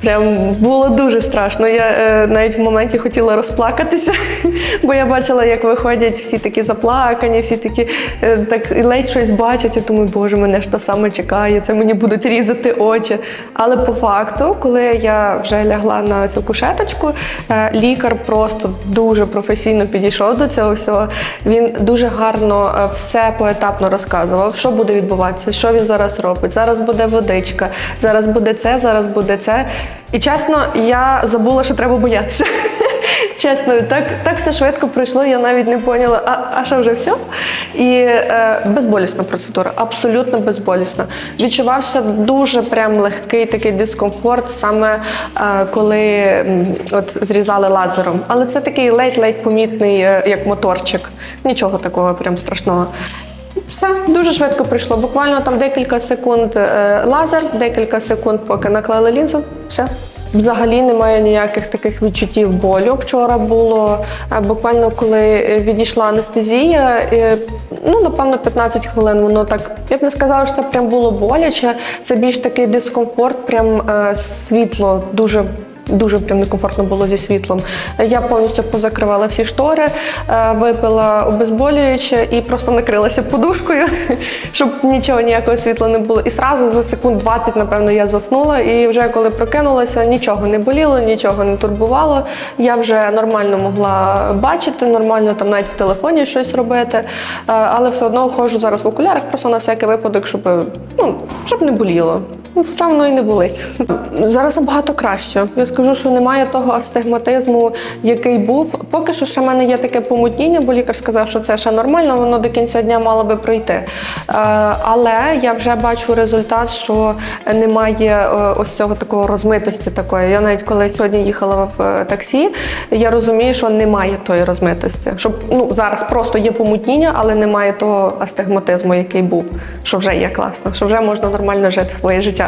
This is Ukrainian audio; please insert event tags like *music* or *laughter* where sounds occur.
Прям було дуже страшно. Я е, навіть в моменті хотіла розплакатися, *laughs* бо я бачила, як виходять всі такі заплакані, всі такі е, так ледь щось бачать. Я думаю, боже, мене ж те саме чекає, це мені будуть різати очі. Але по факту, коли я вже лягла на цю кушеточку, е, лікар просто дуже професійно підійшов до цього всього. Він дуже гарно е, все поетапно розказував, що буде відбуватися, що він зараз робить. Зараз буде водичка, зараз буде це, зараз буде це. І чесно, я забула, що треба боятися. *laughs* Чесно, так, так все швидко пройшло, я навіть не поняла, а, а що вже все? І е, безболісна процедура, абсолютно безболісна. Відчувався дуже прям легкий такий дискомфорт, саме е, коли от, зрізали лазером. Але це такий ледь-ледь помітний, е, як моторчик. Нічого такого прям страшного. Все дуже швидко прийшло. Буквально там декілька секунд е, лазер, декілька секунд, поки наклали лінзу. Все. Взагалі немає ніяких таких відчуттів болю. Вчора було е, буквально коли е, відійшла анестезія. Ну, напевно, 15 хвилин. Воно так. Я б не сказала, що це прям було боляче. Це більш такий дискомфорт, прям світло дуже Дуже прям некомфортно було зі світлом. Я повністю позакривала всі штори, е, випила обезболююче і просто накрилася подушкою, *laughs* щоб нічого ніякого світла не було. І сразу за секунд 20, напевно, я заснула. І вже коли прокинулася, нічого не боліло, нічого не турбувало. Я вже нормально могла бачити, нормально там навіть в телефоні щось робити. Е, Але все одно ходжу зараз в окулярах, просто на всякий випадок, щоб, ну, щоб не боліло. Ну, воно і не болить. Зараз набагато краще. Я скажу, що немає того астигматизму, який був. Поки що ще в мене є таке помутніння, бо лікар сказав, що це ще нормально, воно до кінця дня мало би пройти. Е, Але я вже бачу результат, що немає е, ось цього такого розмитості такої. Я навіть коли сьогодні їхала в е, таксі, я розумію, що немає тої розмитості. Щоб ну зараз просто є помутніння, але немає того астигматизму, який був, що вже є класно, що вже можна нормально жити своє життя.